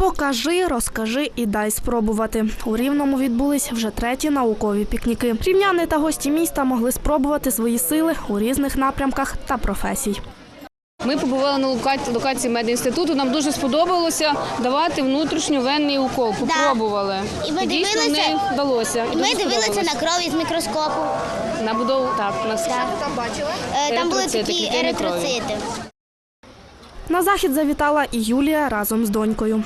Покажи, розкажи і дай спробувати. У Рівному відбулись вже треті наукові пікніки. Рівняни та гості міста могли спробувати свої сили у різних напрямках та професій. Ми побували на локації, медінституту. Нам дуже сподобалося давати внутрішньовенний укол. Попробували. І ми Дійсно дивилися- не вдалося. І Ми дивилися на кров із мікроскопу. на будову. Так, на Е, Там були такі еритроцити. На захід завітала і Юлія разом з донькою.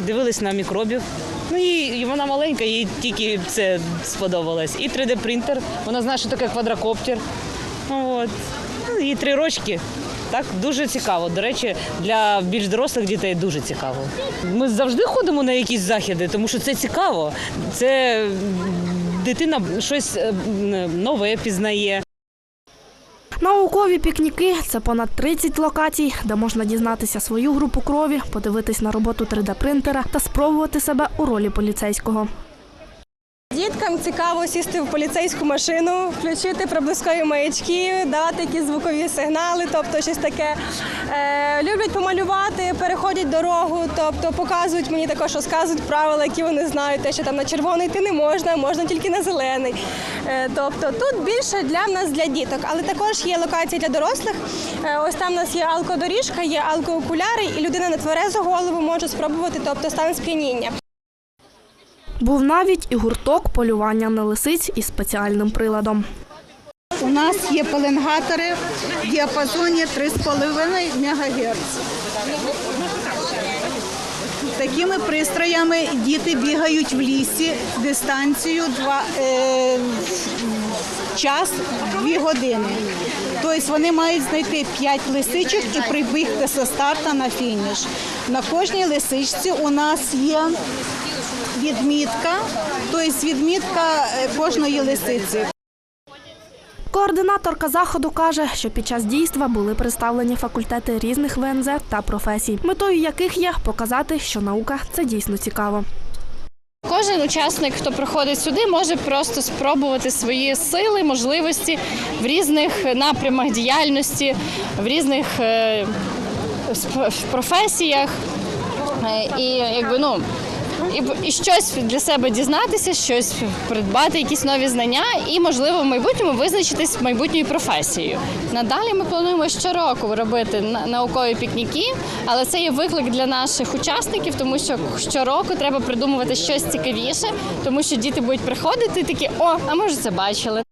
Дивились на мікробів. Ну і, і вона маленька, їй тільки це сподобалось. І 3D-принтер, вона знає, що таке квадрокоптер. От. Ну, Їй три рочки. Так, дуже цікаво. До речі, для більш дорослих дітей дуже цікаво. Ми завжди ходимо на якісь західи, тому що це цікаво. Це дитина щось е, нове пізнає. Наукові пікніки це понад 30 локацій, де можна дізнатися свою групу крові, подивитись на роботу 3D-принтера та спробувати себе у ролі поліцейського. Діткам цікаво сісти в поліцейську машину, включити проблискові маячки, давати якісь звукові сигнали, тобто щось таке. Е, люблять помалювати, переходять дорогу, тобто показують мені також, розказують правила, які вони знають, те, що там на червоний йти не можна, можна тільки на зелений. Е, тобто тут більше для нас, для діток, але також є локації для дорослих. Е, ось там у нас є алкодоріжка, є алкоокуляри, і людина на тверезу голову може спробувати, тобто стан сп'яніння. Був навіть і гурток полювання на лисиць із спеціальним приладом. У нас є пеленгатори в діапазоні 3,5 МГц. Такими пристроями діти бігають в лісі дистанцію два, е, час 2 години. Тобто вони мають знайти 5 лисичок і прибігти зі старта на фініш. На кожній лисичці у нас є відмітка, тобто відмітка е, кожної лисиці. Координаторка заходу каже, що під час дійства були представлені факультети різних ВНЗ та професій, метою яких є показати, що наука це дійсно цікаво. Кожен учасник, хто приходить сюди, може просто спробувати свої сили, можливості в різних напрямах діяльності, в різних е, професіях. Е, І якби ну. І, і щось для себе дізнатися, щось придбати, якісь нові знання, і можливо в майбутньому визначитись майбутньою професією. Надалі ми плануємо щороку робити на- наукові пікніки, але це є виклик для наших учасників, тому що щороку треба придумувати щось цікавіше, тому що діти будуть приходити і такі, о, а ми вже це бачили.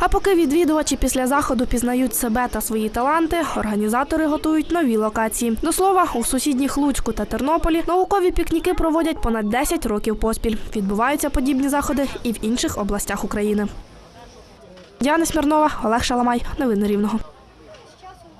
А поки відвідувачі після заходу пізнають себе та свої таланти, організатори готують нові локації. До слова, у сусідніх Луцьку та Тернополі наукові пікніки проводять понад 10 років поспіль. Відбуваються подібні заходи і в інших областях України. Діана Смірнова, Олег Шаламай. Новини Рівного.